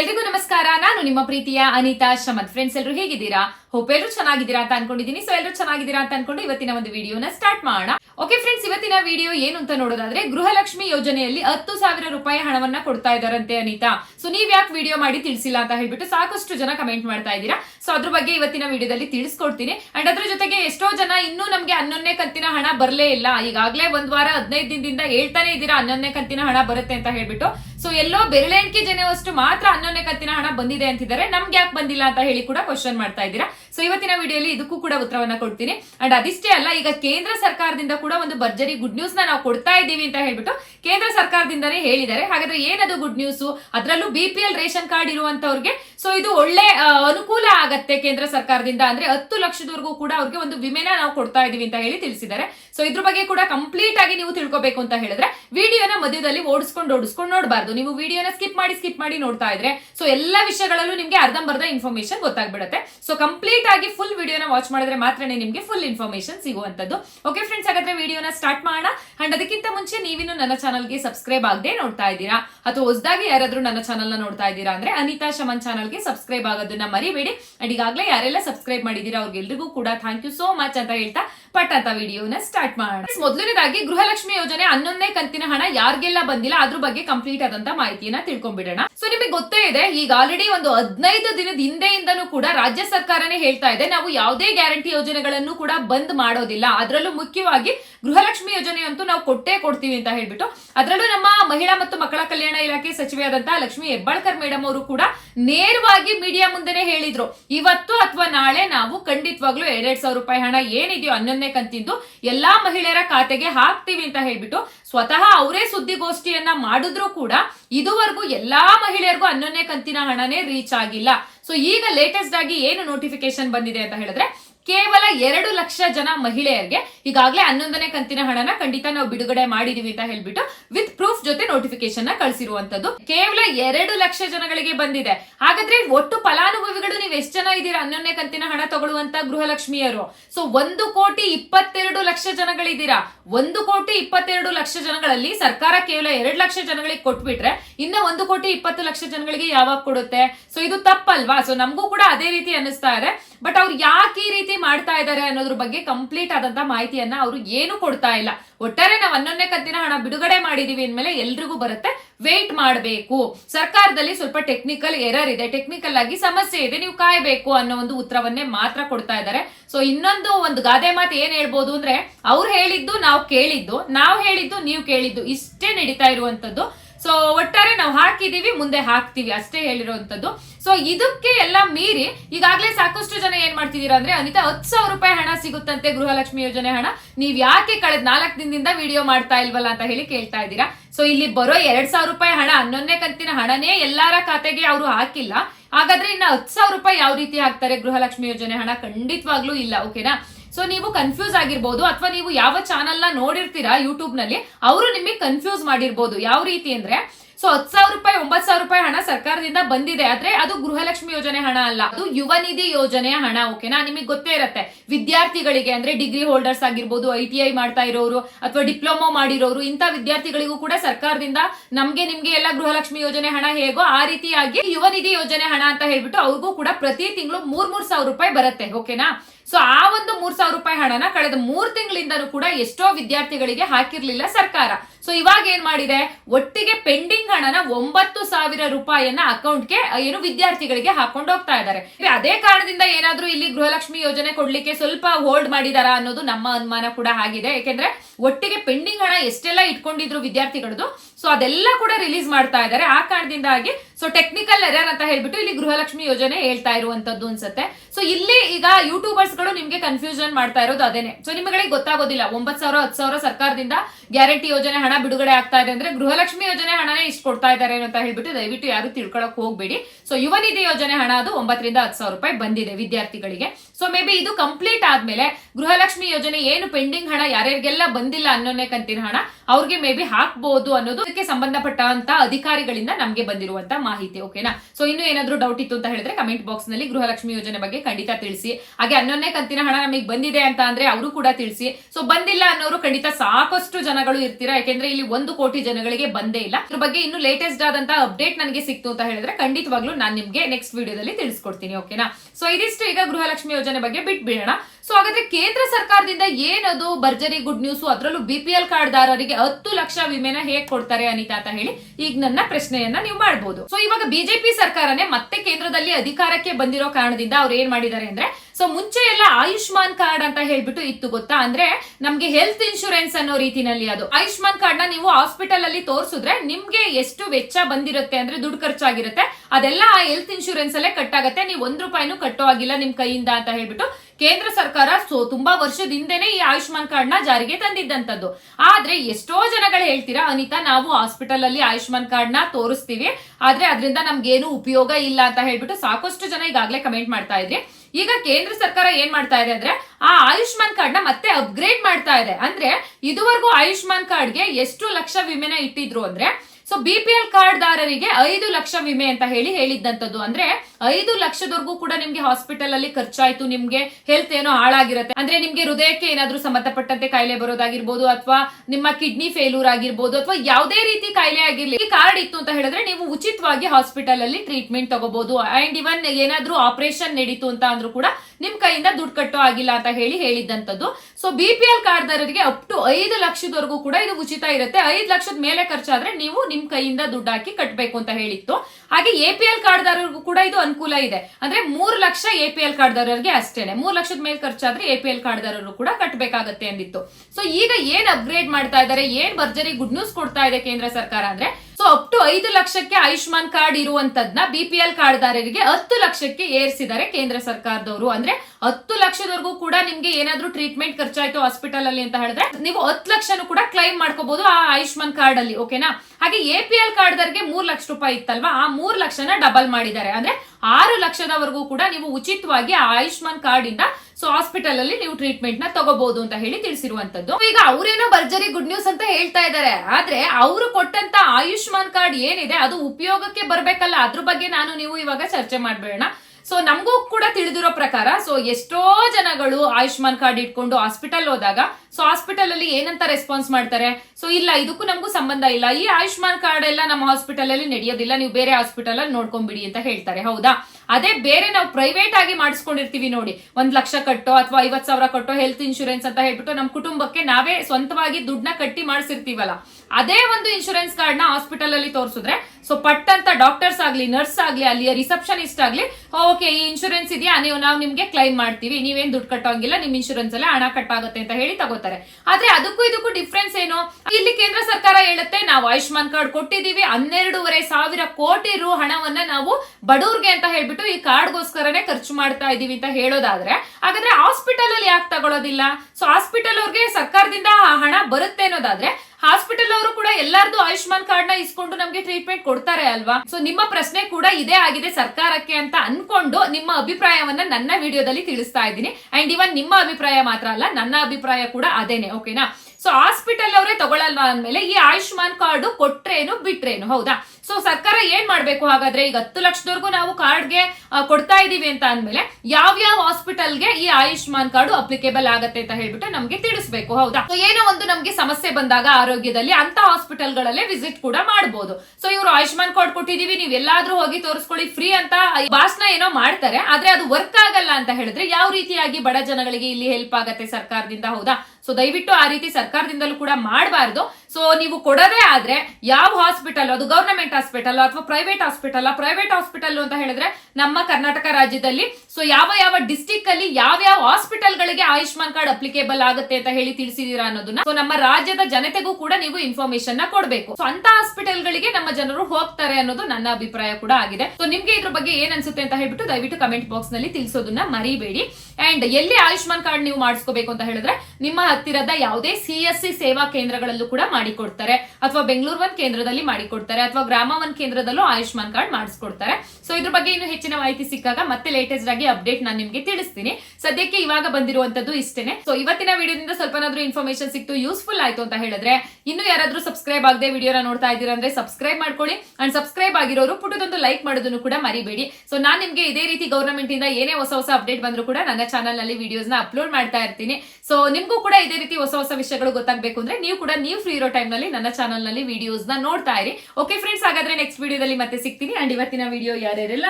ಎಲ್ರಿಗೂ ನಮಸ್ಕಾರ. ನಾನು ನಿಮ್ಮ ಪ್ರೀತಿಯ ಅನಿತಾ ಶಮತ್ ಫ್ರೆಂಡ್ಸ್ ಎಲ್ಲರೂ ಹೇಗಿದ್ದೀರಾ? ಹೋಪ್ ಎಲ್ಲರೂ ಚೆನ್ನಾಗಿದ್ದೀರಾ ಅಂತ ಅನ್ಕೊಂಡಿದ್ದೀನಿ. ಸೊ ಎಲ್ಲರೂ ಚೆನ್ನಾಗಿದ್ದೀರಾ ಅಂತ ಅನ್ಕೊಂಡು ಇವತ್ತಿನ ಒಂದು ವಿಡಿಯೋನ ಸ್ಟಾರ್ಟ್ ಮಾಡೋಣ. ಓಕೆ ಫ್ರೆಂಡ್ಸ್ ಇವತ್ತಿನ ವಿಡಿಯೋ ಏನು ಅಂತ ನೋಡೋದಾದ್ರೆ ಗೃಹಲಕ್ಷ್ಮಿ ಯೋಜನೆಯಲ್ಲಿ ಹತ್ತು ಸಾವಿರ ರೂಪಾಯಿ ಹಣವನ್ನ ಕೊಡ್ತಾ ಇದಾರಂತೆ ಅನಿತಾ. ಸೊ ನೀವ್ ಯಾಕೆ ವಿಡಿಯೋ ಮಾಡಿ ತಿಳಿಸಿಲ್ಲ ಅಂತ ಹೇಳ್ಬಿಟ್ಟು ಸಾಕಷ್ಟು ಜನ ಕಮೆಂಟ್ ಮಾಡ್ತಾ ಇದ್ದೀರಾ. ಸೊ ಅದ್ರ ಬಗ್ಗೆ ಇವತ್ತಿನ ವಿಡಿಯೋದಲ್ಲಿ ತಿಳಿಸ್ಕೊಡ್ತೀನಿ. ಅಂಡ್ ಅದ್ರ ಜೊತೆಗೆ ಎಷ್ಟೋ ಜನ ಇನ್ನೂ ನಮ್ಗೆ ಹನ್ನೊಂದನೇ ಕಂತಿನ ಹಣ ಬರಲೇ ಇಲ್ಲ. ಈಗಾಗಲೇ ಒಂದ್ ವಾರ ಹದಿನೈದು ದಿನದಿಂದ ಹೇಳ್ತಾನೆ ಇದ್ದೀರಾ ಹನ್ನೊಂದನೇ ಕಂತಿನ ಹಣ ಬರುತ್ತೆ ಅಂತ ಹೇಳ್ಬಿಟ್ಟು. ಸೊ ಎಲ್ಲೋ ಬೆರಳೆಣಿಕೆ ಜನವಷ್ಟು ಮಾತ್ರ ಹನ್ನೊಂದನೇ ಕತ್ತಿನ ಹಣ ಬಂದಿದೆ ಅಂತಿದ್ದಾರೆ. ನಮ್ಗೆ ಯಾಕೆ ಬಂದಿಲ್ಲ ಅಂತ ಹೇಳಿ ಕೂಡ ಕ್ವಶನ್ ಮಾಡ್ತಾ ಇದ್ದೀರಾ. ಸೊ ಇವತ್ತಿನ ವಿಡಿಯೋಲಿ ಇದಕ್ಕೂ ಕೂಡ ಉತ್ತರವನ್ನ ಕೊಡ್ತೀನಿ. ಅಂಡ್ ಅದಿಷ್ಟೇ ಅಲ್ಲ, ಈಗ ಕೇಂದ್ರ ಸರ್ಕಾರದಿಂದ ಕೂಡ ಒಂದು ಭರ್ಜರಿ ಗುಡ್ ನ್ಯೂಸ್ನ ನಾವು ಕೊಡ್ತಾ ಇದ್ದೀವಿ ಅಂತ ಹೇಳ್ಬಿಟ್ಟು ಕೇಂದ್ರ ಸರ್ಕಾರದಿಂದನೇ ಹೇಳಿದ್ದಾರೆ. ಹಾಗಾದ್ರೆ ಏನದು ಗುಡ್ ನ್ಯೂಸ್ ಅದರಲ್ಲೂ B P L ration card ಇರುವಂತವ್ರಿಗೆ so ಇದು ಒಳ್ಳೆ ಅನುಕೂಲ ಆಗತ್ತೆ ಕೇಂದ್ರ ಸರ್ಕಾರದಿಂದ. ಅಂದ್ರೆ ಹತ್ತು ಲಕ್ಷದವರೆಗೂ ಕೂಡ ಅವ್ರಿಗೆ ಒಂದು ವಿಮೆನ ನಾವು ಕೊಡ್ತಾ ಇದೀವಿ ಅಂತ ಹೇಳಿ ತಿಳಿಸಿದ್ದಾರೆ. ಸೊ ಇದ್ರ ಬಗ್ಗೆ ಕೂಡ ಕಂಪ್ಲೀಟ್ ಆಗಿ ನೀವು ತಿಳ್ಕೊಬೇಕು ಅಂತ ಹೇಳಿದ್ರೆ, ವಿಡಿಯೋನ ಮಧ್ಯದಲ್ಲಿ ಓಡಿಸ್ಕೊಂಡು ಓಡಿಸ್ಕೊಂಡು ನೋಡಬಾರ್ದು. ನೀವು ವಿಡಿಯೋನ ಸ್ಕಿಪ್ ಮಾಡಿ ಸ್ಕಿಪ್ ಮಾಡಿ ನೋಡ್ತಾ ಇದ್ರೆ. ಸೊ ಎಲ್ಲ ವಿಷಯಗಳಲ್ಲೂ ನಿಮಗೆ ಅರ್ಧಂಬರ್ಧ ಇನ್ಫಾರ್ಮೇಶನ್ ಗೊತ್ತಾಗ್ಬಿಡುತ್ತೆ. ಸೊ ಕಂಪ್ಲೀಟ್ ಆಗಿ ಫುಲ್ ವಿಡಿಯೋನ ವಾಚ್ ಮಾಡಿದ್ರೆ ಮಾತ್ರನೇ ನಿಮ್ಗೆ ಫುಲ್ ಇನ್ಫಾರ್ಮೇಶನ್ ಸಿಗುವಂತದ್ದು ಓಕೆ ಫ್ರೆಂಡ್ಸ್ ಹಾಗಾದ್ರೆ ವಿಡಿಯೋನ ಸ್ಟಾರ್ಟ್ ಮಾಡೋಣ. ಅಂಡ್ ಅದಕ್ಕಿಂತ ಮುಂಚೆ ನೀವಿನ್ನು ನನ್ನ ಚಾನಲ್ಗೆ ಸಬ್ಸ್ಕ್ರೈಬ್ ಆಗದೆ ನೋಡ್ತಾ ಇದ್ದೀರಾ? ಅಥವಾ ಹೊಸದಾಗಿ ಯಾರಾದ್ರೂ ನನ್ನ ಚಾನಲ್ನ ನೋಡ್ತಾ ಇದ್ದೀರಾ ಅಂದ್ರೆ ಅನಿತಾ ಶಮನ್ ಚಾನಲ್ಗೆ ಸಬ್ಸ್ಕ್ರೈಬ್ ಆಗೋದನ್ನ ಮರಿಬೇಡಿ. ಅಂಡ್ ಈಗಾಗಲೇ ಯಾರೆಲ್ಲ ಸಬ್ಸ್ಕ್ರೈಬ್ ಮಾಡಿದ್ದೀರಾ ಅವ್ರಿಗೆಲ್ರಿಗೂ ಕೂಡ ಥ್ಯಾಂಕ್ ಯು ಸೋ ಮಚ್ ಅಂತ ಹೇಳ್ತಾ ಪಟ್ ಅಂತ ವಿಡಿಯೋನ ಸ್ಟಾರ್ಟ್ ಮಾಡೋಣ. ಮೊದಲನೇದಾಗಿ ಗೃಹಲಕ್ಷ್ಮಿ ಯೋಜನೆ ಹನ್ನೊಂದನೇ ಕಂತಿನ ಹಣ ಯಾರಿಗೆಲ್ಲ ಬಂದಿಲ್ಲ, ಅದ್ರ ಬಗ್ಗೆ ಕಂಪ್ಲೀಟ್ ಆದಂತ ಮಾಹಿತಿಯನ್ನ ತಿಳ್ಕೊಂಡ್ಬಿಡೋಣ. ಸೊ ನಿಮಗೆ ಗೊತ್ತೇ ಇದೆ, ಈಗ ಆಲ್ರೆಡಿ ಒಂದು ಹದಿನೈದು ದಿನದ ಹಿಂದೆಯಿಂದನೂ ಕೂಡ ರಾಜ್ಯ ಸರ್ಕಾರನೇ ಹೇಳ್ತಾ ಇದೆ, ನಾವು ಯಾವುದೇ ಗ್ಯಾರಂಟಿ ಯೋಜನೆಗಳನ್ನು ಕೂಡ ಬಂದ್ ಮಾಡೋದಿಲ್ಲ. ಅದರಲ್ಲೂ ಮುಖ್ಯವಾಗಿ ಗೃಹಲಕ್ಷ್ಮಿ ಯೋಜನೆ ಅಂತೂ ನಾವು ಕೊಟ್ಟೇ ಕೊಡ್ತೀವಿ ಅಂತ ಹೇಳ್ಬಿಟ್ಟು, ಅದರಲ್ಲೂ ನಮ್ಮ ಮಹಿಳಾ ಮತ್ತು ಮಕ್ಕಳ ಕಲ್ಯಾಣ ಇಲಾಖೆ ಸಚಿವೆಯಾದಂತಹ ಲಕ್ಷ್ಮಿ ಹೆಬ್ಬಾಳ್ಕರ್ ಮೇಡಮ್ ಅವರು ಕೂಡ ನೇರವಾಗಿ ಮೀಡಿಯಾ ಮುಂದೆನೆ ಹೇಳಿದ್ರು. ಇವತ್ತು ಅಥವಾ ನಾಳೆ ನಾವು ಖಂಡಿತವಾಗ್ಲೂ ಎರಡ್ ಸಾವಿರ ರೂಪಾಯಿ ಹಣ ಏನಿದೆಯೋ ಹನ್ನೊಂದನೇ ಕಂತಿಂದು ಎಲ್ಲಾ ಮಹಿಳೆಯರ ಖಾತೆಗೆ ಹಾಕ್ತೀವಿ ಅಂತ ಹೇಳ್ಬಿಟ್ಟು, ಸ್ವತಃ ಅವರೇ ಸುದ್ದಿಗೋಷ್ಠಿಯನ್ನ ಮಾಡಿದ್ರು ಕೂಡ ಇದುವರೆಗೂ ಎಲ್ಲಾ ಮಹಿಳೆಯರಿಗೂ ಹನ್ನೊಂದನೇ ಕಂತಿನ ಹಣನೇ ರೀಚ್ ಆಗಿಲ್ಲ. ಸೊ ಈಗ ಲೇಟೆಸ್ಟ್ ಆಗಿ ಏನು ನೋಟಿಫಿಕೇಶನ್ ಬಂದಿದೆ ಅಂತ ಹೇಳಿದ್ರೆ ಕೇವಲ ಎರಡು ಲಕ್ಷ ಜನ ಮಹಿಳೆಯರಿಗೆ ಈಗಾಗಲೇ ಹನ್ನೊಂದನೇ ಕಂತಿನ ಹಣನ ಖಂಡಿತ ನಾವು ಬಿಡುಗಡೆ ಮಾಡಿದೀವಿ ಅಂತ ಹೇಳ್ಬಿಟ್ಟು ವಿತ್ ಪ್ರೂಫ್ ಜೊತೆ ನೋಟಿಫಿಕೇಶನ್ನ ಕಳಿಸಿರುವಂತದ್ದು. ಕೇವಲ ಎರಡು ಲಕ್ಷ ಜನಗಳಿಗೆ ಬಂದಿದೆ. ಹಾಗಾದ್ರೆ ಒಟ್ಟು ಫಲಾನುಭವಿಗಳು ನೀವು ಎಷ್ಟು ಜನ ಇದ್ದೀರಾ ಹನ್ನೊಂದನೇ ಕಂತಿನ ಹಣ ತಗೊಳ್ಳುವಂತ ಗೃಹಲಕ್ಷ್ಮಿಯರು? ಸೊ ಒಂದು ಕೋಟಿ ಇಪ್ಪತ್ತೆರಡು ಲಕ್ಷ ಜನಗಳಿದ್ದೀರಾ? ಒಂದು ಕೋಟಿ ಇಪ್ಪತ್ತೆರಡು ಲಕ್ಷ ಜನಗಳಲ್ಲಿ ಸರ್ಕಾರ ಕೇವಲ ಎರಡು ಲಕ್ಷ ಜನಗಳಿಗೆ ಕೊಟ್ಬಿಟ್ರೆ ಇನ್ನ ಒಂದು ಕೋಟಿ ಇಪ್ಪತ್ತು ಲಕ್ಷ ಜನಗಳಿಗೆ ಯಾವಾಗ ಕೊಡುತ್ತೆ? ಸೊ ಇದು ತಪ್ಪಲ್ವಾ? ಸೊ ನಮಗೂ ಕೂಡ ಅದೇ ರೀತಿ ಅನಿಸ್ತಾ ಇದೆ. ಬಟ್ ಅವ್ರು ಯಾಕೆ ಈ ರೀತಿ ಮಾಡ್ತಾ ಇದ್ದಾರೆ ಅನ್ನೋದ್ರ ಬಗ್ಗೆ ಕಂಪ್ಲೀಟ್ ಆದಂತ ಮಾಹಿತಿಯನ್ನ ಅವರು ಏನು ಕೊಡ್ತಾ ಇಲ್ಲ. ಒಟ್ಟಾರೆ ನಾವು ಹನ್ನೊಂದನೇ ಕಂತಿನ ಹಣ ಬಿಡುಗಡೆ ಮಾಡಿದೀವಿ ಅಂದ್ಮೇಲೆ ಎಲ್ರಿಗೂ ಬರುತ್ತೆ. ವೇಟ್ ಮಾಡಬೇಕು. ಸರ್ಕಾರದಲ್ಲಿ ಸ್ವಲ್ಪ ಟೆಕ್ನಿಕಲ್ ಎರರ್ ಇದೆ. ಟೆಕ್ನಿಕಲ್ ಆಗಿ ಸಮಸ್ಯೆ ಇದೆ. ನೀವು ಕಾಯಬೇಕು ಅನ್ನೋ ಒಂದು ಉತ್ತರವನ್ನೇ ಮಾತ್ರ ಕೊಡ್ತಾ ಇದ್ದಾರೆ. ಸೊ ಇನ್ನೊಂದು ಒಂದು ಗಾದೆ ಮಾತು ಏನ್ ಹೇಳ್ಬೋದು ಅಂದ್ರೆ, ಅವ್ರು ಹೇಳಿದ್ದು ನಾವು ಕೇಳಿದ್ದು, ನಾವು ಹೇಳಿದ್ದು ನೀವು ಕೇಳಿದ್ದು, ಇಷ್ಟೇ ನಡೀತಾ ಇರುವಂತದ್ದು. ಸೊ ಒಟ್ಟಾರೆ ನಾವು ಹಾಕಿದೀವಿ, ಮುಂದೆ ಹಾಕ್ತಿವಿ, ಅಷ್ಟೇ ಹೇಳಿರುವಂತದ್ದು ಸೊ ಇದಕ್ಕೆ ಎಲ್ಲ ಮೀರಿ ಈಗಾಗಲೇ ಸಾಕಷ್ಟು ಜನ ಏನ್ ಮಾಡ್ತಿದ್ದೀರಾ ಅಂದ್ರೆ, ಅನಿತಾ, ಹತ್ತು ಸಾವಿರ ರೂಪಾಯಿ ಹಣ ಸಿಗುತ್ತಂತೆ ಗೃಹಲಕ್ಷ್ಮಿ ಯೋಜನೆ ಹಣ. ನೀವ್ ಯಾಕೆ ಕಳೆದ ನಾಲ್ಕು ದಿನದಿಂದ ವಿಡಿಯೋ ಮಾಡ್ತಾ ಇಲ್ವಲ್ಲ? ಅಂತ ಹೇಳಿ ಕೇಳ್ತಾ ಇದ್ದೀರಾ. ಸೊ ಇಲ್ಲಿ ಬರೋ ಎರಡ್ ಸಾವಿರ ರೂಪಾಯಿ ಹಣ ಹನ್ನೊಂದನೇ ಕಂತಿನ ಹಣನೇ ಎಲ್ಲಾರ ಖಾತೆಗೆ ಅವರು ಹಾಕಿಲ್ಲ. ಹಾಗಾದ್ರೆ ಇನ್ನ ಹತ್ತು ಸಾವಿರ ರೂಪಾಯಿ ಯಾವ ರೀತಿ ಹಾಕ್ತಾರೆ ಗೃಹಲಕ್ಷ್ಮಿ ಯೋಜನೆ ಹಣ? ಖಂಡಿತವಾಗ್ಲೂ ಇಲ್ಲ, ಓಕೆನಾ? ಸೊ ನೀವು ಕನ್ಫ್ಯೂಸ್ ಆಗಿರ್ಬೋದು ಅಥವಾ ನೀವು ಯಾವ ಚಾನಲ್ನ ನೋಡಿರ್ತೀರಾ ಯೂಟ್ಯೂಬ್ನಲ್ಲಿ, ಅವರು ನಿಮಗೆ ಕನ್ಫ್ಯೂಸ್ ಮಾಡಿರ್ಬೋದು. ಯಾವ ರೀತಿ ಅಂದ್ರೆ ಸೊ ಹತ್ತು ಸಾವಿರ ರೂಪಾಯಿ, ಒಂಬತ್ತು ಸಾವಿರ ರೂಪಾಯಿ ಹಣ ಸರ್ಕಾರದಿಂದ ಬಂದಿದೆ. ಆದ್ರೆ ಅದು ಗೃಹಲಕ್ಷ್ಮಿ ಯೋಜನೆ ಹಣ ಅಲ್ಲ. ಅದು ಯುವ ನಿಧಿ ಯೋಜನೆಯ ಹಣ ಓಕೆನಾ ನಿಮಗೆ ಗೊತ್ತೇ ಇರುತ್ತೆ. ವಿದ್ಯಾರ್ಥಿಗಳಿಗೆ, ಅಂದ್ರೆ ಡಿಗ್ರಿ ಹೋಲ್ಡರ್ಸ್ ಆಗಿರ್ಬೋದು, ಐ ಟಿ ಐ ಮಾಡ್ತಾ ಇರೋರು, ಅಥವಾ ಡಿಪ್ಲೊಮಾ ಮಾಡಿರೋರು, ಇಂಥ ವಿದ್ಯಾರ್ಥಿಗಳಿಗೂ ಕೂಡ ಸರ್ಕಾರದಿಂದ ನಮ್ಗೆ ನಿಮ್ಗೆ ಎಲ್ಲ ಗೃಹಲಕ್ಷ್ಮಿ ಯೋಜನೆ ಹಣ ಹೇಗೋ ಆ ರೀತಿಯಾಗಿ ಯುವ ನಿಧಿ ಯೋಜನೆ ಹಣ ಅಂತ ಹೇಳ್ಬಿಟ್ಟು ಅವ್ರಿಗೂ ಕೂಡ ಪ್ರತಿ ತಿಂಗಳು ಮೂರ್ ಮೂರ್ ಸಾವಿರ ರೂಪಾಯಿ ಬರುತ್ತೆ, ಓಕೆನಾ? ಸೊ ಆ ಒಂದು ಮೂರ್ ಸಾವಿರ ರೂಪಾಯಿ ಹಣನ ಕಳೆದ ಮೂರ್ ತಿಂಗಳಿಂದ ಕೂಡ ಎಷ್ಟೋ ವಿದ್ಯಾರ್ಥಿಗಳಿಗೆ ಹಾಕಿರ್ಲಿಲ್ಲ ಸರ್ಕಾರ. ಸೊ ಇವಾಗ ಏನ್ ಮಾಡಿದೆ? ಒಟ್ಟಿಗೆ ಪೆಂಡಿಂಗ್ ಹಣನ ಒಂಬತ್ತು ಸಾವಿರ ರೂಪಾಯಿಯನ್ನ ಅಕೌಂಟ್ಗೆ ಏನು ವಿದ್ಯಾರ್ಥಿಗಳಿಗೆ ಹಾಕೊಂಡು ಹೋಗ್ತಾ ಇದ್ದಾರೆ. ಅದೇ ಕಾರಣದಿಂದ ಏನಾದ್ರೂ ಇಲ್ಲಿ ಗೃಹಲಕ್ಷ್ಮಿ ಯೋಜನೆ ಕೊಡ್ಲಿಕ್ಕೆ ಸ್ವಲ್ಪ ಹೋಲ್ಡ್ ಮಾಡಿದಾರ ಅನ್ನೋದು ನಮ್ಮ ಅನುಮಾನ ಕೂಡ ಆಗಿದೆ. ಯಾಕೆಂದ್ರೆ ಒಟ್ಟಿಗೆ ಪೆಂಡಿಂಗ್ ಹಣ ಎಷ್ಟೆಲ್ಲ ಇಟ್ಕೊಂಡಿದ್ರು ವಿದ್ಯಾರ್ಥಿಗಳದು ಸೊ ಅದೆಲ್ಲ ಕೂಡ ರಿಲೀಸ್ ಮಾಡ್ತಾ ಇದ್ದಾರೆ. ಆ ಕಾರಣದಿಂದಾಗಿ ಸೊ ಟೆಕ್ನಿಕಲ್ ಎರರ್ ಅಂತ ಹೇಳ್ಬಿಟ್ಟು ಇಲ್ಲಿ ಗೃಹಲಕ್ಷ್ಮಿ ಯೋಜನೆ ಹೇಳ್ತಾ ಇರುವಂತದ್ದು ಅನ್ಸುತ್ತೆ. ಸೊ ಇಲ್ಲಿ ಈಗ ಯೂಟ್ಯೂಬರ್ಸ್ಗಳು ನಿಮ್ಗೆ ಕನ್ಫ್ಯೂಷನ್ ಮಾಡ್ತಾ ಇರೋದು ಅದೇನೆ. ಸೊ ನಿಮಗೆ ಗೊತ್ತಾಗೋದಿಲ್ಲ. ಒಂಬತ್ ಸಾವಿರ, ಹತ್ತು ಸಾವಿರ ಸರ್ಕಾರದಿಂದ ಗ್ಯಾರಂಟಿ ಯೋಜನೆ ಹಣ ಬಿಡುಗಡೆ ಆಗ್ತಾ ಇದೆ ಅಂದ್ರೆ ಗೃಹಲಕ್ಷ್ಮಿ ಯೋಜನೆ ಹಣನೇ ಇಷ್ಟು ಕೊಡ್ತಾ ಇದ್ದಾರೆ ಅಂತ ಹೇಳ್ಬಿಟ್ಟು ದಯವಿಟ್ಟು ಯಾರು ತಿಳ್ಕೊಳಕ್ ಹೋಗ್ಬೇಡಿ. ಸೊ ಯುವ ನಿಧಿ ಯೋಜನೆ ಹಣ ಅದು ಒಂಬತ್ತರಿಂದ ಹತ್ತು ಸಾವಿರ ರೂಪಾಯಿ ಬಂದಿದೆ ವಿದ್ಯಾರ್ಥಿಗಳಿಗೆ. ಸೊ ಮೇ ಬಿ ಇದು ಕಂಪ್ಲೀಟ್ ಆದ್ಮೇಲೆ ಗೃಹಲಕ್ಷ್ಮಿ ಯೋಜನೆ ಏನು ಪೆಂಡಿಂಗ್ ಹಣ, ಯಾರ್ಯಾರಿಗೆಲ್ಲ ಬಂದಿಲ್ಲ ಅನ್ನೋನೇ ಕಂತಿನ ಹಣ ಅವ್ರಿಗೆ ಮೇ ಬಿ ಹಾಕ್ಬಹುದು ಅನ್ನೋದು ಅದಕ್ಕೆ ಸಂಬಂಧಪಟ್ಟಂತ ಅಧಿಕಾರಿಗಳಿಂದ ನಮ್ಗೆ ಬಂದಿರುವಂತ ಮಾಹಿತಿ ಓಕೆನಾ ಸೊ ಇನ್ನು ಏನಾದ್ರು ಡೌಟ್ ಇತ್ತು ಅಂತ ಹೇಳಿದ್ರೆ ಕಮೆಂಟ್ ಬಾಕ್ಸ್ನಲ್ಲಿ ಗೃಹಲಕ್ಷ್ಮಿ ಯೋಜನೆ ಬಗ್ಗೆ ಖಂಡಿತ ತಿಳಿಸಿ. ಹಾಗೆ ಹನ್ನೊಂದನೇ ಕಂತಿನ ಹಣ ನಮಗೆ ಬಂದಿದೆ ಅಂತ ಅಂದ್ರೆ ಅವರು ಕೂಡ ತಿಳಿಸಿ. ಸೊ ಬಂದಿಲ್ಲ ಅನ್ನೋರು ಖಂಡಿತ ಸಾಕಷ್ಟು ಜನಗಳು ಇರ್ತೀರಾ? ಯಾಕೆಂದ್ರೆ ಇಲ್ಲಿ ಒಂದು ಕೋಟಿ ಜನಗಳಿಗೆ ಬಂದೇ ಇಲ್ಲ. ಇದ್ರ ಬಗ್ಗೆ ಇನ್ನು ಲೇಟೆಸ್ಟ್ ಆದಂತ ಅಪ್ಡೇಟ್ ನನಗೆ ಸಿಕ್ತು ಅಂತ ಹೇಳಿದ್ರೆ ಖಂಡಿತವಾಗ್ಲೂ ನಾನು ನಿಮ್ಗೆ ನೆಕ್ಸ್ಟ್ ವಿಡಿಯೋದಲ್ಲಿ ತಿಳಿಸ್ಕೊಡ್ತೀನಿ ಓಕೆನಾ ಸೊ ಇದಿಷ್ಟು ಈಗ ಗೃಹಲಕ್ಷ್ಮಿ ಯೋಜನೆ ಬಗ್ಗೆ ಬಿಟ್ಬಿಡೋಣ. ಸೊ ಹಾಗಾದ್ರೆ ಕೇಂದ್ರ ಸರ್ಕಾರದಿಂದ ಏನದು ಭರ್ಜರಿ ಗುಡ್ ನ್ಯೂಸ್ ಅದರಲ್ಲೂ ಬಿಪಿಎಲ್ ಪಿ ಎಲ್ ಕಾರ್ಡ್ ದಾರರಿಗೆ ಹತ್ತು ಲಕ್ಷ ವಿಮೆನ ಹೇಗ್ ಕೊಡ್ತಾರೆ ಅನಿತಾ ಅಂತ ಹೇಳಿ ಈಗ ನನ್ನ ಪ್ರಶ್ನೆಯನ್ನ ನೀವು ಮಾಡಬಹುದು ಸೊ ಇವಾಗ ಬಿಜೆಪಿ ಸರ್ಕಾರನೇ ಮತ್ತೆ ಕೇಂದ್ರದಲ್ಲಿ ಅಧಿಕಾರಕ್ಕೆ ಬಂದಿರೋ ಕಾರಣದಿಂದ ಅವ್ರು ಏನ್ ಮಾಡಿದ್ದಾರೆ ಅಂದ್ರೆ ಸೊ ಮುಂಚೆ ಎಲ್ಲ ಆಯುಷ್ಮಾನ್ ಕಾರ್ಡ್ ಅಂತ ಹೇಳ್ಬಿಟ್ಟು ಇತ್ತು ಗೊತ್ತಾ? ಅಂದ್ರೆ ನಮ್ಗೆ ಹೆಲ್ತ್ ಇನ್ಶೂರೆನ್ಸ್ ಅನ್ನೋ ರೀತಿನಲ್ಲಿ ಅದು. ಆಯುಷ್ಮಾನ್ ಕಾರ್ಡ್ನ ನೀವು ಹಾಸ್ಪಿಟಲ್ ಅಲ್ಲಿ ತೋರಿಸಿದ್ರೆ ನಿಮ್ಗೆ ಎಷ್ಟು ವೆಚ್ಚ ಬಂದಿರುತ್ತೆ ಅಂದ್ರೆ ದುಡ್ಡು ಖರ್ಚಾಗಿರುತ್ತೆ. ಅದೆಲ್ಲ ಆ ಹೆಲ್ತ್ ಇನ್ಶೂರೆನ್ಸ್ ಅಲ್ಲೇ ಕಟ್ ಆಗುತ್ತೆ. ನೀವು ಒಂದ್ ರೂಪಾಯಿನೂ ಕಟ್ಟೋ ಆಗಿಲ್ಲ ನಿಮ್ ಕೈಯಿಂದ ಅಂತ ಹೇಳ್ಬಿಟ್ಟು ಕೇಂದ್ರ ಸರ್ಕಾರ ತುಂಬಾ ವರ್ಷದಿಂದನೇ ಈ ಆಯುಷ್ಮಾನ್ ಕಾರ್ಡ್ನ ಜಾರಿಗೆ ತಂದಿದ್ದಂತದ್ದು. ಆದ್ರೆ ಎಷ್ಟೋ ಜನಗಳು ಹೇಳ್ತೀರಾ, ಅನಿತಾ, ನಾವು ಹಾಸ್ಪಿಟಲ್ ಅಲ್ಲಿ ಆಯುಷ್ಮಾನ್ ಕಾರ್ಡ್ನ ತೋರಿಸ್ತೀವಿ, ಆದ್ರೆ ಅದರಿಂದ ನಮ್ಗೇನು ಉಪಯೋಗ ಇಲ್ಲ ಅಂತ ಹೇಳ್ಬಿಟ್ಟು ಸಾಕಷ್ಟು ಜನ ಈಗಾಗಲೇ ಕಮೆಂಟ್ ಮಾಡ್ತಾ ಇದ್ರಿ. ಈಗ ಕೇಂದ್ರ ಸರ್ಕಾರ ಏನ್ ಮಾಡ್ತಾ ಇದೆ ಅಂದ್ರೆ, ಆ ಆಯುಷ್ಮಾನ್ ಕಾರ್ಡ್ನ ಮತ್ತೆ ಅಪ್ಗ್ರೇಡ್ ಮಾಡ್ತಾ ಇದೆ. ಅಂದ್ರೆ ಇದುವರೆಗೂ ಆಯುಷ್ಮಾನ್ ಕಾರ್ಡ್ಗೆ ಎಷ್ಟು ಲಕ್ಷ ವಿಮೆನ ಇಟ್ಟಿದ್ರು ಅಂದ್ರೆ so B P L card ದಾರರಿಗೆ ಐದು ಲಕ್ಷ ವಿಮೆ ಅಂತ ಹೇಳಿ ಹೇಳಿದ್ದಂಥದ್ದು. ಅಂದ್ರೆ ಐದು ಲಕ್ಷದವರೆಗೂ ಕೂಡ ನಿಮ್ಗೆ ಹಾಸ್ಪಿಟಲ್ ಅಲ್ಲಿ ಖರ್ಚಾಯ್ತು, ನಿಮ್ಗೆ ಹೆಲ್ತ್ ಏನೋ ಹಾಳಾಗಿರುತ್ತೆ. ಅಂದ್ರೆ ನಿಮ್ಗೆ ಹೃದಯಕ್ಕೆ ಏನಾದ್ರೂ ಸಂಬಂಧಪಟ್ಟಂತೆ ಕಾಯಿಲೆ ಬರೋದಾಗಿರ್ಬೋದು, ಅಥವಾ ನಿಮ್ಮ ಕಿಡ್ನಿ ಫೇಲ್ಯೂರ್ ಆಗಿರ್ಬೋದು, ಅಥವಾ ಯಾವುದೇ ರೀತಿ ಕಾಯಿಲೆ ಆಗಿರ್ಲಿ ಕಾರ್ಡ್ ಇತ್ತು ಅಂತ ಹೇಳಿದ್ರೆ ನೀವು ಉಚಿತವಾಗಿ ಹಾಸ್ಪಿಟಲ್ ಅಲ್ಲಿ ಟ್ರೀಟ್ಮೆಂಟ್ ತಗೋಬಹುದು ಅಂಡ್ ಇವನ್ ಏನಾದ್ರೂ ಆಪರೇಷನ್ ನಡೀತು ಅಂತ ಅಂದ್ರೂ ಕೂಡ ನಿಮ್ ಕೈಯಿಂದ ದುಡ್ಡು ಕಟ್ಟೋ ಆಗಿಲ್ಲ ಅಂತ ಹೇಳಿ ಹೇಳಿದ್ದಂಥದ್ದು. ಸೊ ಬಿ ಪಿ ಎಲ್ ಕಾರ್ಡ್ದಾರರಿಗೆ ಅಪ್ ಟು ಐದು ಲಕ್ಷದವರೆಗೂ ಕೂಡ ಇದು ಉಚಿತ ಇರುತ್ತೆ. ಐದು ಲಕ್ಷದ ಮೇಲೆ ಖರ್ಚಾದ್ರೆ ನೀವು ನಿಮ್ ಕೈಯಿಂದ ದುಡ್ಡು ಹಾಕಿ ಕಟ್ಟಬೇಕು ಅಂತ ಹೇಳಿತ್ತು. ಹಾಗೆ ಎ ಪಿ ಎಲ್ ಕಾರ್ಡ್ದಾರರಿಗೂ ಕೂಡ ಇದು ಅನುಕೂಲ ಇದೆ. ಅಂದ್ರೆ ಮೂರು ಲಕ್ಷ ಎ ಪಿ ಎಲ್ ಕಾರ್ಡ್ದಾರರಿಗೆ ಅಷ್ಟೇನೆ. ಮೂರು ಲಕ್ಷದ ಮೇಲೆ ಖರ್ಚಾದ್ರೆ ಎ ಪಿ ಎಲ್ ಕಾರ್ಡ್ದಾರರು ಕೂಡ ಕಟ್ಟಬೇಕಾಗತ್ತೆ ಅಂದಿತ್ತು. ಸೊ ಈಗ ಏನ್ ಅಪ್ಗ್ರೇಡ್ ಮಾಡ್ತಾ ಇದ್ದಾರೆ? ಏನ್ ಭರ್ಜರಿ ಗುಡ್ ನ್ಯೂಸ್ ಕೊಡ್ತಾ ಇದೆ ಕೇಂದ್ರ ಸರ್ಕಾರ ಅಂದ್ರೆ? ಸೊ ಅಪ್ ಟು ಐದು ಲಕ್ಷಕ್ಕೆ ಆಯುಷ್ಮಾನ್ ಕಾರ್ಡ್ ಇರುವಂತದ್ನ ಬಿ ಪಿ ಎಲ್ ಕಾರ್ಡ್ದಾರರಿಗೆ ಹತ್ತು ಲಕ್ಷಕ್ಕೆ ಏರಿಸಿದ್ದಾರೆ ಕೇಂದ್ರ ಸರ್ಕಾರದವರು. ಅಂದ್ರೆ ಹತ್ತು ಲಕ್ಷದವರೆಗೂ ಕೂಡ ನಿಮ್ಗೆ ಏನಾದ್ರೂ ಟ್ರೀಟ್ಮೆಂಟ್ ಖರ್ಚಾಯ್ತು ಹಾಸ್ಪಿಟಲ್ ಅಲ್ಲಿ ಅಂತ ಹೇಳಿದ್ರೆ, ನೀವು ಹತ್ತು ಲಕ್ಷನೂ ಕೂಡ ಕ್ಲೈಮ್ ಮಾಡ್ಕೋಬಹುದು ಆ ಆಯುಷ್ಮಾನ್ ಕಾರ್ಡ್ ಅಲ್ಲಿ ಓಕೆನಾ ಹಾಗೆ ಎ ಪಿ ಎಲ್ ಕಾರ್ಡ್ದವರಿಗೆ ಮೂರು ಲಕ್ಷ ರೂಪಾಯಿ ಇತ್ತಲ್ವಾ? ಆ ಮೂರು ಲಕ್ಷನ ಡಬಲ್ ಮಾಡಿದ್ದಾರೆ. ಅಂದ್ರೆ ಆರು ಲಕ್ಷದವರೆಗೂ ಕೂಡ ನೀವು ಉಚಿತವಾಗಿ ಆಯುಷ್ಮಾನ್ ಕಾರ್ಡ್ ಇಂದ ಸೊ ಹಾಸ್ಪಿಟಲ್ ಅಲ್ಲಿ ನೀವು ಟ್ರೀಟ್ಮೆಂಟ್ನ ತಗೋಬಹುದು ಅಂತ ಹೇಳಿ ತಿಳಿಸಿರುವಂತದ್ದು. ಈಗ ಅವರೇನೋ ಭರ್ಜರಿ ಗುಡ್ ನ್ಯೂಸ್ ಅಂತ ಹೇಳ್ತಾ ಇದ್ದಾರೆ. ಆದ್ರೆ ಅವರು ಕೊಟ್ಟಂತ ಆಯುಷ್ಮಾನ್ ಕಾರ್ಡ್ ಏನಿದೆ, ಅದು ಉಪಯೋಗಕ್ಕೆ ಬರ್ಬೇಕಲ್ಲ. ಅದ್ರ ಬಗ್ಗೆ ನಾನು ನೀವು ಇವಾಗ ಚರ್ಚೆ ಮಾಡ್ಬೇಡ ಸೊ ನಮಗೂ ಕೂಡ ತಿಳಿದಿರೋ ಪ್ರಕಾರ ಸೊ ಎಷ್ಟೋ ಜನಗಳು ಆಯುಷ್ಮಾನ್ ಕಾರ್ಡ್ ಇಟ್ಕೊಂಡು ಹಾಸ್ಪಿಟಲ್ ಹೋದಾಗ ಸೊ ಹಾಸ್ಪಿಟಲ್ ಅಲ್ಲಿ ಏನಂತ ರೆಸ್ಪಾನ್ಸ್ ಮಾಡ್ತಾರೆ? ಸೊ ಇಲ್ಲ, ಇದಕ್ಕೂ ನಮಗೂ ಸಂಬಂಧ ಇಲ್ಲ. ಈ ಆಯುಷ್ಮಾನ್ ಕಾರ್ಡ್ ಎಲ್ಲ ನಮ್ಮ ಹಾಸ್ಪಿಟಲ್ ಅಲ್ಲಿ ನಡೆಯೋದಿಲ್ಲ. ನೀವು ಬೇರೆ ಹಾಸ್ಪಿಟಲ್ ಅಲ್ಲಿ ನೋಡ್ಕೊಂಡ್ಬಿಡಿ ಅಂತ ಹೇಳ್ತಾರೆ. ಹೌದಾ? ಅದೇ ಬೇರೆ ನಾವು ಪ್ರೈವೇಟ್ ಆಗಿ ಮಾಡಿಸ್ಕೊಂಡಿರ್ತೀವಿ ನೋಡಿ. ಒಂದ್ ಲಕ್ಷ ಕಟ್ಟೋ ಅಥವಾ ಐವತ್ ಸಾವಿರ ಕಟ್ಟೋ ಹೆಲ್ತ್ ಇನ್ಶೂರೆನ್ಸ್ ಅಂತ ಹೇಳ್ಬಿಟ್ಟು ನಮ್ಮ ಕುಟುಂಬಕ್ಕೆ ನಾವೇ ಸ್ವಂತವಾಗಿ ದುಡ್ಡನ್ನ ಕಟ್ಟಿ ಮಾಡಿಸಿರ್ತೀವಲ್ಲ. ಅದೇ ಒಂದು ಇನ್ಶೂರೆನ್ಸ್ ಕಾರ್ಡ್ನ ಹಾಸ್ಪಿಟಲ್ ಅಲ್ಲಿ ತೋರಿಸಿದ್ರೆ ಸೊ ಪಟ್ ಅಂತ ಡಾಕ್ಟರ್ಸ್ ಆಗ್ಲಿ ನರ್ಸ್ ಆಗ್ಲಿ, ಅಲ್ಲಿಯ ರಿಸೆಪ್ಷನಿಸ್ಟ್ ಆಗ್ಲಿ ಓಕೆ ಈ ಇನ್ಶೂರೆನ್ಸ್ ಇದೆಯಾ? ನೀವು, ನಾವು ನಿಮ್ಗೆ ಕ್ಲೈಮ್ ಮಾಡ್ತೀವಿ. ನೀವೇನ್ ದುಡ್ಡು ಕಟ್ಟೋಂಗಿಲ್ಲ, ನಿಮ್ ಇನ್ಶೂರೆನ್ಸ್ ಅಲ್ಲೇ ಹಣ ಕಟ್ಟಾಗುತ್ತೆ ಅಂತ ಹೇಳಿ ತಗೋತಾರೆ. ಆದ್ರೆ ಅದಕ್ಕೂ ಇದಕ್ಕೂ ಡಿಫ್ರೆನ್ಸ್ ಏನು? ಇಲ್ಲಿ ಕೇಂದ್ರ ಸರ್ಕಾರ ಹೇಳುತ್ತೆ, ನಾವು ಆಯುಷ್ಮಾನ್ ಕಾರ್ಡ್ ಕೊಟ್ಟಿದೀವಿ ಹನ್ನೆರಡೂವರೆ ಸಾವಿರ ಕೋಟಿ ರು ಹಣವನ್ನ ನಾವು ಬಡವ್ರಿಗೆ ಅಂತ ಹೇಳ್ಬಿಟ್ಟು ಈ ಕಾರ್ಡ್ಗೋಸ್ಕರನೇ ಖರ್ಚು ಮಾಡ್ತಾ ಇದೀವಿ ಅಂತ ಹೇಳೋದಾದ್ರೆ, ಹಾಗಾದ್ರೆ ಹಾಸ್ಪಿಟಲ್ ಅಲ್ಲಿ ಯಾಕೆ ತಗೊಳ್ಳೋದಿಲ್ಲ ಸೊ ಹಾಸ್ಪಿಟಲ್ ಅವ್ರಿಗೆ ಸರ್ಕಾರದಿಂದ ಆ ಹಣ ಬರುತ್ತೆ ಅನ್ನೋದಾದ್ರೆ ಹಾಸ್ಪಿಟಲ್ ಅವರು ಕೂಡ ಎಲ್ಲಾರ್ದು ಆಯುಷ್ಮಾನ್ ಕಾರ್ಡ್ನ ಇಸ್ಕೊಂಡು ನಮ್ಗೆ ಟ್ರೀಟ್ಮೆಂಟ್ ಕೊಡ್ತಾರೆ ಅಲ್ವಾ? ಸೊ ನಿಮ್ಮ ಪ್ರಶ್ನೆ ಕೂಡ ಇದೇ ಆಗಿದೆ ಸರ್ಕಾರಕ್ಕೆ ಅಂತ ಅನ್ಕೊಂಡು ನಿಮ್ಮ ಅಭಿಪ್ರಾಯವನ್ನ ನನ್ನ ವಿಡಿಯೋದಲ್ಲಿ ತಿಳಿಸ್ತಾ ಇದ್ದೀನಿ. ಅಂಡ್ ಇವನ್ ನಿಮ್ಮ ಅಭಿಪ್ರಾಯ ಮಾತ್ರ ಅಲ್ಲ, ನನ್ನ ಅಭಿಪ್ರಾಯ ಕೂಡ ಅದೇನೆ ಓಕೆನಾ ಸೊ ಹಾಸ್ಪಿಟಲ್ ಅವರೇ ತಗೊಳ್ಳಲ್ವಾ ಅಂದ್ಮೇಲೆ ಈ ಆಯುಷ್ಮಾನ್ ಕಾರ್ಡ್ ಕೊಟ್ರೇನು ಬಿಟ್ರೇನು, ಹೌದಾ? ಸೊ ಸರ್ಕಾರ ಏನ್ ಮಾಡ್ಬೇಕು ಹಾಗಾದ್ರೆ? ಈಗ ಹತ್ತು ಲಕ್ಷದವರೆಗೂ ನಾವು ಕಾರ್ಡ್ಗೆ ಕೊಡ್ತಾ ಇದೀವಿ ಅಂತ ಅಂದ್ಮೇಲೆ ಯಾವ್ಯಾವ ಹಾಸ್ಪಿಟಲ್ಗೆ ಈ ಆಯುಷ್ಮಾನ್ ಕಾರ್ಡ್ ಅಪ್ಲಿಕೇಬಲ್ ಆಗತ್ತೆ ಅಂತ ಹೇಳ್ಬಿಟ್ಟು ನಮ್ಗೆ ತಿಳಿಸ್ಬೇಕು, ಹೌದಾ? ಸೊ ಏನೋ ಒಂದು ನಮ್ಗೆ ಸಮಸ್ಯೆ ಬಂದಾಗ ಆರೋಗ್ಯದಲ್ಲಿ ಅಂತ ಹಾಸ್ಪಿಟಲ್ ಗಳಲ್ಲೇ ವಿಸಿಟ್ ಕೂಡ ಮಾಡಬಹುದು ಸೊ ಇವರು ಆಯುಷ್ಮಾನ್ ಕಾರ್ಡ್ ಕೊಟ್ಟಿದೀವಿ, ನೀವು ಎಲ್ಲಾದ್ರೂ ಹೋಗಿ ತೋರಿಸ್ಕೊಳ್ಳಿ ಫ್ರೀ ಅಂತ ಭಾಷಣ ಏನೋ ಮಾಡ್ತಾರೆ, ಆದ್ರೆ ಅದು ವರ್ಕ್ ಆಗಲ್ಲ ಅಂತ ಹೇಳಿದ್ರೆ ಯಾವ ರೀತಿಯಾಗಿ ಬಡ ಜನಗಳಿಗೆ ಇಲ್ಲಿ ಹೆಲ್ಪ್ ಆಗತ್ತೆ ಸರ್ಕಾರದಿಂದ, ಹೌದಾ? ಸೊ ದಯವಿಟ್ಟು ಆ ರೀತಿ ಸರ್ಕಾರದಿಂದಲೂ ಕೂಡ ಮಾಡಬಾರ್ದು. ಸೊ ನೀವು ಕೊಡೋದೇ ಆದ್ರೆ ಯಾವ ಹಾಸ್ಪಿಟಲ್, ಅದು ಗವರ್ನಮೆಂಟ್ ಹಾಸ್ಪಿಟಲ್ ಅಥವಾ ಪ್ರೈವೇಟ್ ಹಾಸ್ಪಿಟಲ್ ಪ್ರೈವೇಟ್ ಹಾಸ್ಪಿಟಲ್ ಅಂತ ಹೇಳಿದ್ರೆ ನಮ್ಮ ಕರ್ನಾಟಕ ರಾಜ್ಯದಲ್ಲಿ. ಸೊ ಯಾವ ಯಾವ ಡಿಸ್ಟಿಕ್ ಅಲ್ಲಿ ಯಾವ ಯಾವ ಹಾಸ್ಪಿಟಲ್ ಗಳಿಗೆ ಆಯುಷ್ಮಾನ್ ಕಾರ್ಡ್ ಅಪ್ಲಿಕೇಬಲ್ ಆಗುತ್ತೆ ಅಂತ ಹೇಳಿ ತಿಳಿಸಿದೀರಾ ಅನ್ನೋದನ್ನ. ಸೊ ನಮ್ಮ ರಾಜ್ಯದ ಜನತೆಗೂ ಕೂಡ ನೀವು ಇನ್ಫಾರ್ಮೇಶನ್ನ ಕೊಡಬೇಕು. ಸೊ ಅಂತ ಹಾಸ್ಪಿಟಲ್ ಗಳಿಗೆ ನಮ್ಮ ಜನರು ಹೋಗ್ತಾರೆ ಅನ್ನೋದು ನನ್ನ ಅಭಿಪ್ರಾಯ ಕೂಡ ಆಗಿದೆ. ಸೊ ನಿಮ್ಗೆ ಇದ್ರ ಬಗ್ಗೆ ಏನ್ ಅನ್ಸುತ್ತೆ ಅಂತ ಹೇಳ್ಬಿಟ್ಟು ದಯವಿಟ್ಟು ಕಮೆಂಟ್ ಬಾಕ್ಸ್ನಲ್ಲಿ ತಿಳಿಸೋದನ್ನ ಮರಿಬೇಡಿ. ಅಂಡ್ ಎಲ್ಲಿ ಆಯುಷ್ಮಾನ್ ಕಾರ್ಡ್ ನೀವು ಮಾಡಿಸ್ಕೋಬೇಕು ಅಂತ ಹೇಳಿದ್ರೆ ನಿಮ್ಮ ಹತ್ತಿರದ ಯಾವುದೇ ಸಿ ಎಸ್ ಸಿ ಸೇವಾ ಕೇಂದ್ರಗಳಲ್ಲೂ ಕೂಡ ಮಾಡಿಕೊಡ್ತಾರೆ. ಅಥವಾ ಬೆಂಗಳೂರು ಒನ್ ಕೇಂದ್ರದಲ್ಲಿ ಮಾಡಿಕೊಡ್ತಾರೆ. ಅಥವಾ ಗ್ರಾಮ ಒನ್ ಕೇಂದ್ರದಲ್ಲೂ ಆಯುಷ್ಮಾನ್ ಕಾರ್ಡ್ ಮಾಡಿಸ್ಕೊಡ್ತಾರೆ. ಸೊ ಇದ್ರ ಬಗ್ಗೆ ಇನ್ನು ಹೆಚ್ಚಿನ ಮಾಹಿತಿ ಸಿಕ್ಕಾಗ ಮತ್ತೆ ಲೇಟೆಸ್ಟ್ ಆಗಿ ಅಪ್ಡೇಟ್ ನಾನು ನಿಮಗೆ ತಿಳಿಸ್ತೀನಿ. ಸದ್ಯಕ್ಕೆ ಇವಾಗ ಬಂದಿರುವಂತದ್ದು ಇಷ್ಟೇನೆ. ಸೊ ಇವತ್ತಿನ ವಿಡಿಯೋದಿಂದ ಸ್ವಲ್ಪನಾದ್ರೂ ಇನ್ಫಾರ್ಮೇಶನ್ ಸಿಕ್ತು ಯೂಸ್ಫುಲ್ ಆಯ್ತು ಅಂತ ಹೇಳಿದ್ರೆ ಇನ್ನು ಯಾರಾದರೂ ಸಬ್ಸ್ಕ್ರೈಬ್ ಆಗದೆ ವಿಡಿಯೋನ ನೋಡ್ತಾ ಇದ್ದೀರಾ ಅಂದ್ರೆ ಸಬ್ಸ್ಕ್ರೈಬ್ ಮಾಡ್ಕೊಳ್ಳಿ. ಅಂಡ್ ಸಬ್ಸ್ಕ್ರೈಬ್ ಆಗಿರೋರು ಪುಟದೊಂದು ಲೈಕ್ ಮಾಡೋದನ್ನು ಕೂಡ ಮರಿಬೇಡಿ. ಸೊ ನಾನು ನಿಮಗೆ ಇದೇ ರೀತಿ ಗವರ್ನಮೆಂಟ್ ಇಂದ ಏನೇ ಹೊಸ ಹೊಸ ಅಪ್ಡೇಟ್ ಬಂದ್ರು ಕೂಡ ನನ್ನ ಚಾನಲ್ನಲ್ಲಿ ವಿಡಿಯೋಸ್ನ ಅಪ್ಲೋಡ್ ಮಾಡ್ತಾ ಇರ್ತೀನಿ. ಸೊ ನಿಮ್ಗೂ ಕೂಡ ಇದೇ ರೀತಿ ಹೊಸ ಹೊಸ ವಿಷಯಗಳು ಗೊತ್ತಾಗಬೇಕು ಅಂದ್ರೆ ನೀವು ಕೂಡ ನೀವು ಫ್ರೀ ಇರೋ ಟೈಮ್ನಲ್ಲಿ ನನ್ನ ಚಾನಲ್ನಲ್ಲಿ ವಿಡಿಯೋಸ್ನ ನೋಡ್ತಾ ಇರಿ. ಓಕೆ ಫ್ರೆಂಡ್ಸ್ ಹಾಗಾದ್ರೆ ನೆಕ್ಸ್ಟ್ ವಿಡಿಯೋದಲ್ಲಿ ಮತ್ತೆ ಸಿಗ್ತೀನಿ. ಅಂಡ್ ಇವತ್ತಿನ ವಿಡಿಯೋ ಯಾರ್ಯಾರೆಲ್ಲ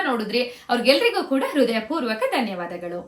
ನೋಡಿದ್ರಿ, ಅವ್ರಿಗೆಲ್ರಿಗೂ ಕೂಡ ಹೃದಯಪೂರ್ವಕ ಧನ್ಯವಾದಗಳು.